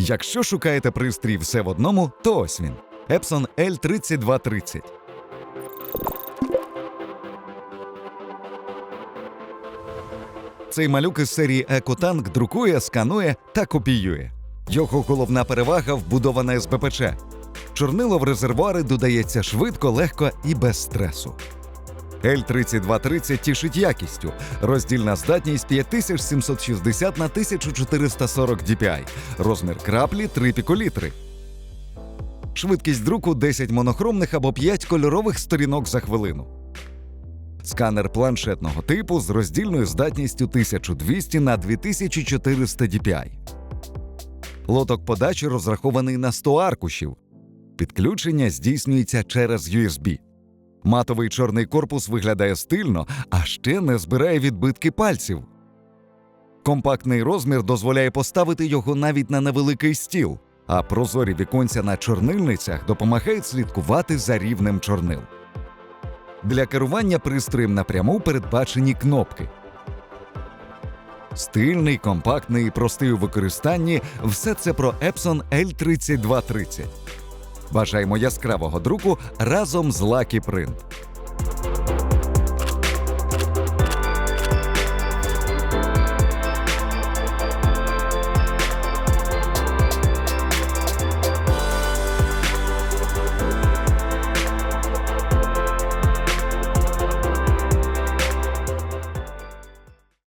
Якщо шукаєте пристрій все в одному, то ось він. Epson L3230. Цей малюк із серії Екотанк друкує, сканує та копіює. Його головна перевага вбудована СБПЧ. Чорнило в резервуари додається швидко, легко і без стресу. L3230 тішить якістю. Роздільна здатність 5760 на 1440 DPI. Розмір краплі 3 піколітри. Швидкість друку 10 монохромних або 5 кольорових сторінок за хвилину. Сканер планшетного типу з роздільною здатністю 1200 на 2400 DPI. Лоток подачі розрахований на 100 аркушів. Підключення здійснюється через USB. Матовий чорний корпус виглядає стильно, а ще не збирає відбитки пальців. Компактний розмір дозволяє поставити його навіть на невеликий стіл, а прозорі віконця на чорнильницях допомагають слідкувати за рівнем чорнил. Для керування пристроєм напряму передбачені кнопки. Стильний, компактний і простий у використанні все це про Epson L3230. Бажаємо яскравого друку разом з Lucky Print.